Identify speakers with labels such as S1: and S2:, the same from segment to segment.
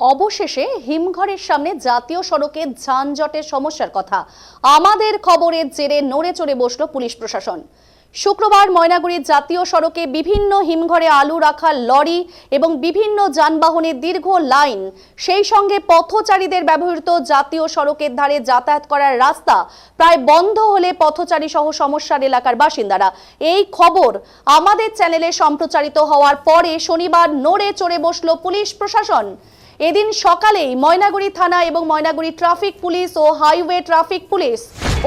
S1: অবশেষে হিমঘরের সামনে জাতীয় সড়কে যানজটের সমস্যার কথা। আমাদের খবরের জেরে নড়ে চড়ে বসল পুলিশ প্রশাসন। শুক্রবার ময়নাগুড়ির জাতীয় সড়কে বিভিন্ন হিমঘরে আলু রাখা লরি এবং বিভিন্ন যানবাহনের দীর্ঘ লাইন, সেই সঙ্গে পথচারীদের ব্যবহৃত জাতীয় সড়কের ধারে যাতায়াত করার রাস্তা প্রায় বন্ধ হলে পথচারী সহ সমস্যার এলাকার বাসিন্দারা। এই খবর আমাদের চ্যানেলে সম্প্রচারিত হওয়ার পরে শনিবার নড়ে চড়ে বসল পুলিশ প্রশাসন। এদিন সকালেই ময়নাগুড়ি থানা এবং ময়নাগুড়ি ট্রাফিক পুলিশ ও হাইওয়ে ট্রাফিক পুলিশ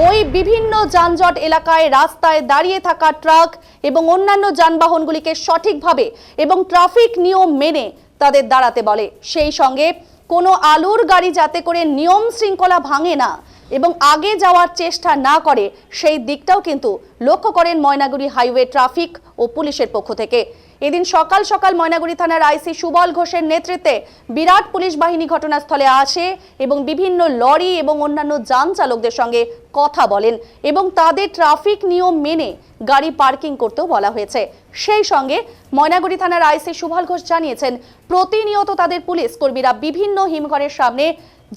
S1: ওই বিভিন্ন যানজট এলাকায় রাস্তায় দাঁড়িয়ে থাকা ট্রাক এবং অন্যান্য যানবাহনগুলিকে সঠিকভাবে এবং ট্রাফিক নিয়ম মেনে তাদের দাঁড়াতে বলে। সেই সঙ্গে কোনো আলুর গাড়ি যাতে করে নিয়ম শৃঙ্খলা ভাঙে না এবং আগে যাওয়ার চেষ্টা না করে সেই দিকটাও কিন্তু লক্ষ্য করেন ময়নাগুড়ি হাইওয়ে ট্রাফিক ও পুলিশের পক্ষ থেকে। এদিন সকাল সকাল ময়নাগুড়ি থানার আইসি সুবল ঘোষের নেতৃত্বে বিরাট পুলিশ বাহিনী ঘটনাস্থলে আসে এবং বিভিন্ন লরি এবং অন্যান্য যান চালকদের সঙ্গে কথা বলেন এবং তাদের ট্রাফিক নিয়ম মেনে গাড়ি পার্কিং করতেও বলা হয়েছে। সেই সঙ্গে ময়নাগুড়ি থানার আইসি সুবল ঘোষ জানিয়েছেন, প্রতিনিয়ত তাদের পুলিশ কর্মীরা বিভিন্ন হিমঘরের সামনে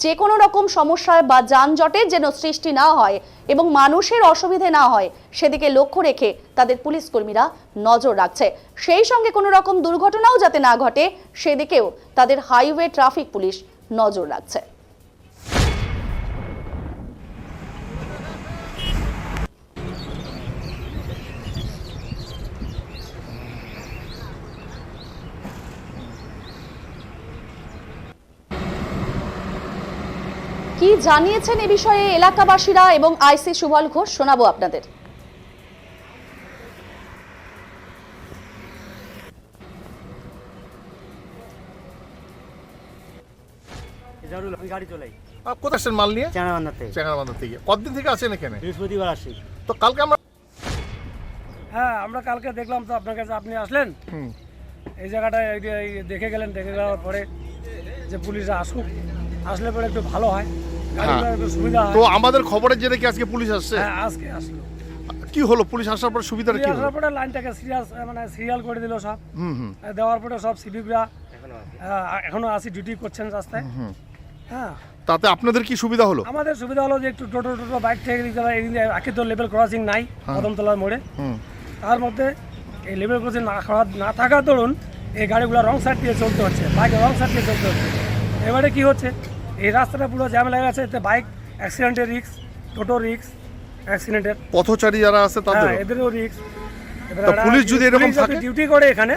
S1: যে কোনো রকম সমস্যা বা যানজটের যেন সৃষ্টি না হয় এবং মানুষের অসুবিধে না হয়, সেদিকে লক্ষ্য রেখে তাদের পুলিশ কর্মীরা নজর রাখছে। সেই সঙ্গে কোনো রকম দুর্ঘটনাও যাতে না ঘটে, সেদিকেও তাদের হাইওয়ে ট্রাফিক পুলিশ নজর রাখছে। কি জানিয়েছেন এ বিষয়ে এলাকাবাসীরা এবং আইসি সুবল ঘোষ শোনাবো আপনাদের।
S2: জারুল আমি গাড়ি চলাই।
S3: আপ কোথায় আসছেন মাল নিয়ে?
S2: চানাবান্ধাতে
S3: চ্যাংরাবান্ধা থেকে। কতদিন থেকে আছেন এখানে?
S2: বৃহস্পতিবার আসি
S3: তো কালকে আমরা
S4: হ্যাঁ আমরা কালকে দেখলাম তো আপনার কাছে আপনি আসলেন।
S3: হুম।
S4: এই জায়গাটায় এই এই দেখে গেলেন দেখে যাওয়ার পরে যে পুলিশরা আসুক আসলে পরে একটু ভালো হয়। হয়।
S3: তো আমাদের খবরের জেরে কি আজকে পুলিশ আসছে?
S4: হ্যাঁ আজকে আসলো।
S3: কি হলো? পুলিশ আসার পর সুবিধাটা কি
S4: আসার
S3: হলো?
S4: পরে লাইনটাকে সিরিয়াস মানে সিরিয়াল করে দিল সব।
S3: হুম হুম।
S4: দেওয়ার পরে সব সিভিকরা এখনও আসি ডিউটি করছেন রাস্তায়। হ্যাঁ।
S3: তাতে আপনাদের কি সুবিধা হলো?
S4: আমাদের সুবিধা হলো যে একটু টোটো টোটো বাইক থেকে দিতে পারে। আগে তো লেভেল ক্রসিং নাই কদমতলার মোড়ে।
S3: হুম।
S4: তার মধ্যে এই লেভেল ক্রসিং না করা না থাকার দরুন এই গাড়িগুলো রং সাইড দিয়ে চলতে হচ্ছে। বাইকে রং সাইড দিয়ে চলতে হচ্ছে। এবারে কি হচ্ছে? এই রাস্তাটা পুরো জ্যাম লেগে গেছে এতে বাইক অ্যাক্সিডেন্টের রিক্স টোটো রিক্স অ্যাক্সিডেন্টের
S3: পথচারী যারা আছে তাদের
S4: হ্যাঁ এদেরও রিক্স
S3: তা পুলিশ যদি এরকম থাকে?
S4: ডিউটি করে এখানে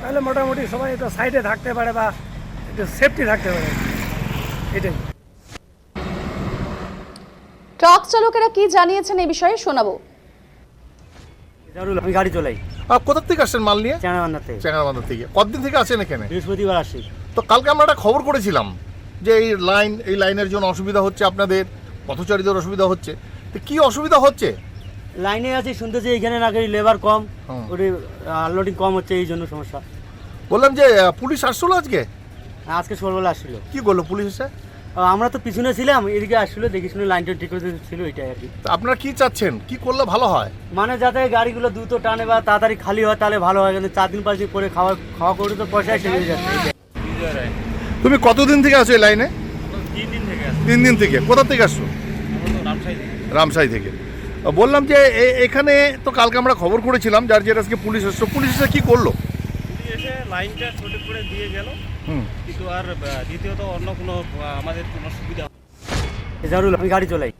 S4: তাহলে মোটামুটি সবাই একটু সাইডে থাকতে পারে বা একটু সেফটি থাকতে পারে। এটাই।
S1: ট্রাক চালকেরা কি জানিয়েছেন এই বিষয়ে শোনাবো।
S2: জারুল আমি গাড়ি চলাই।
S3: আপ কোথা থেকে আসছেন মাল নিয়ে?
S2: চানাবান্ধাতে
S3: চ্যাংরাবান্ধা থেকে। কতদিন থেকে আছেন এখানে?
S2: বৃহস্পতিবার আসি
S3: তো কালকে আমরা একটা খবর করেছিলাম। যে এই লাইন এই লাইনের জন্য অসুবিধা হচ্ছে আপনাদের পথচারীদের অসুবিধা হচ্ছে। তো কি অসুবিধা হচ্ছে?
S2: লাইনে আছি শুনতেছি এইখানে নাকি লেবার কম
S3: হুম।
S2: ওটি আনলোডিং কম হচ্ছে এই জন্য সমস্যা।
S3: বললাম যে পুলিশ আসছিল আজকে?
S2: আজকে সকালবেলা আসছিল।
S3: কি করল পুলিশ এসে?
S2: আমরা তো পিছনে ছিলাম এদিকে আসছিল দেখি শুনে লাইনটা ঠিক করে ছিল এটাই আর কি।
S3: তা আপনারা কি চাচ্ছেন? কি করলে ভালো হয়?
S2: মানে যাতে গাড়িগুলো দ্রুত টানে বা তাড়াতাড়ি খালি হয় তাহলে ভালো হয় কিন্তু চার দিন পাঁচ দিন করে খাওয়া খাওয়া করে তো পয়সা এসে হয়ে যাচ্ছে।
S3: তুমি কতদিন থেকে আছো এই লাইনে? তিন দিন থেকে কোথা থেকে আসছো? রামসাই থেকে। বললাম যে এ- এখানে তো কালকে আমরা খবর করেছিলাম যার জের আজকে পুলিশ এসছো। পুলিশ এসে কি করল?
S5: এসে লাইনটা সঠিক করে দিয়ে গেল।
S3: হুম।
S5: কিন্তু আর দ্বিতীয়ত অন্য কোনো আমাদের কোনো সুবিধা
S2: জারুল আমি গাড়ি চলাই।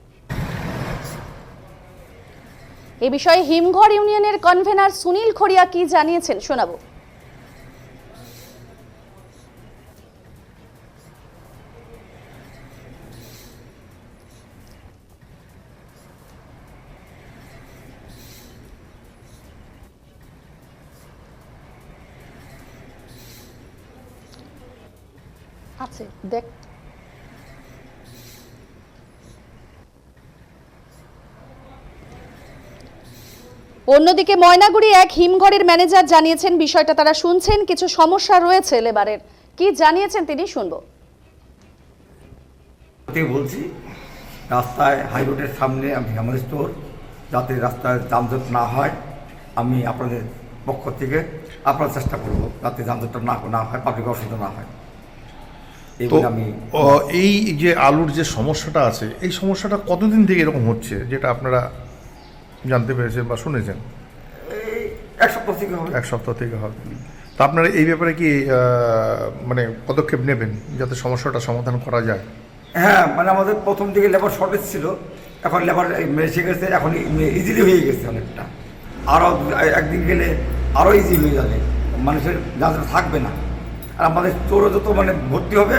S1: এ বিষয়ে হিমঘর ইউনিয়নের কনভেনার সুনীল খড়িয়া কি জানিয়েছেন শোনাবো। আছে, দেখ। অন্যদিকে ময়নাগুড়ি এক হিমঘরের ম্যানেজার জানিয়েছেন, বিষয়টা তারা শুনছেন, কিছু সমস্যা রয়েছে লেবারের। কি জানিয়েছেন তিনি, শুনব।
S6: বলছি, রাস্তায়, হাই রোডের সামনে আমি আমার স্টোর, যাতে রাস্তায় যানজট না হয়, আমি আপনাদের পক্ষ থেকে আপনার চেষ্টা করব, যাতে যানজটটা না না হয় পাবলিক অসুবিধা না হয়।
S3: তো
S6: আমি
S3: এই যে আলুর যে সমস্যাটা আছে এই সমস্যাটা কতদিন থেকে এরকম হচ্ছে যেটা আপনারা জানতে পেরেছেন বা শুনেছেন?
S6: এক সপ্তাহ থেকে হবে।
S3: এক সপ্তাহ থেকে হবে। তা আপনারা এই ব্যাপারে কি মানে পদক্ষেপ নেবেন যাতে সমস্যাটা সমাধান করা যায়?
S6: হ্যাঁ মানে আমাদের প্রথম দিকে লেবার শর্টেজ ছিল এখন লেবার এসে গেছে এখন ইজিলি হয়ে গেছে অনেকটা। আরও একদিন গেলে আরও ইজি হয়ে যাবে। মানুষের যাত্রা থাকবে না। আর আমাদের চোরও যত মানে ভর্তি হবে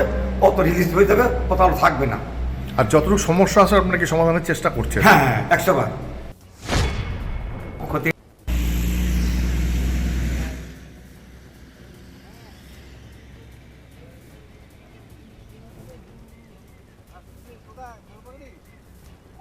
S6: অত রিলিজ হয়ে যাবে অত আর থাকবে না।
S3: আর যতটুকু সমস্যা আছে আপনাকে কি সমাধানের চেষ্টা করছে
S6: হ্যাঁ হ্যাঁ একশো বার।